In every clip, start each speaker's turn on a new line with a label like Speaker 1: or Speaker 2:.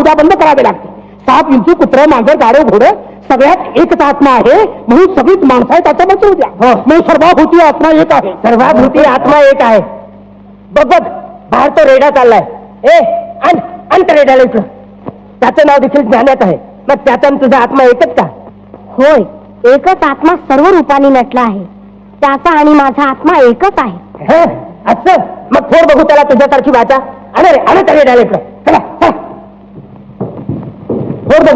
Speaker 1: उद्या बंद करावे लागते सात इंचू कुत्र मांजर गाडव घोडे सगळ्यात एकच आत्मा आहे म्हणून सगळीच माणसं आहे त्याच्या बसू द्या हो. म्हणून सर्वाभूती आत्मा एक आहे सर्वाभूती आत्मा एक आहे बघत बाहेर तो रेडा चाललाय ए अंत रेड्याला इकडं त्याचं नाव देखील ज्ञानात आहे मग त्याचा तुझा आत्मा एकच का
Speaker 2: होय एकच आत्मा सर्व रूपाने नटला आहे त्याचा आणि माझा आत्मा एकच आहे
Speaker 1: असं मग थोड बघू त्याला तुझ्यासारखी वाचा अरे अरे
Speaker 2: तरी डायरेक्ट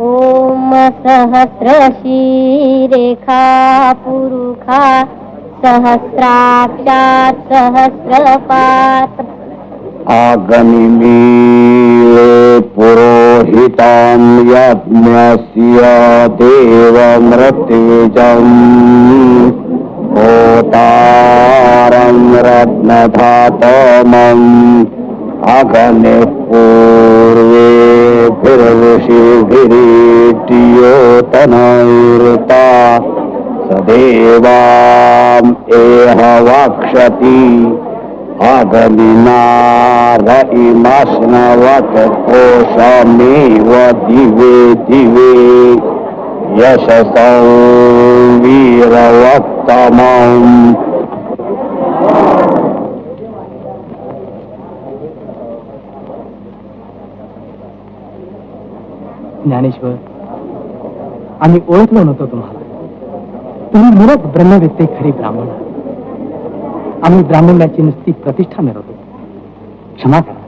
Speaker 2: सहस्रशिरेखा पुरुखा सहस्राक्षात् सहस्रपात्र
Speaker 3: अकनिमि पुरोहितं यत्नस्य मृत्युजम् होतारं रत्नभातमम् अकमे पूर्वे रियोतनृता सदेवाम् एह वक्षति कोशमेव दिवे दिवे यशसौ वीरवत्तमम्
Speaker 1: ज्ञानेश्वर आम्ही ओळखलो नव्हतो तुम्हाला तुम्ही मुळात देते खरी ब्राह्मण आम्ही ब्राह्मणाची नुसती प्रतिष्ठा मिळवतो क्षमा करा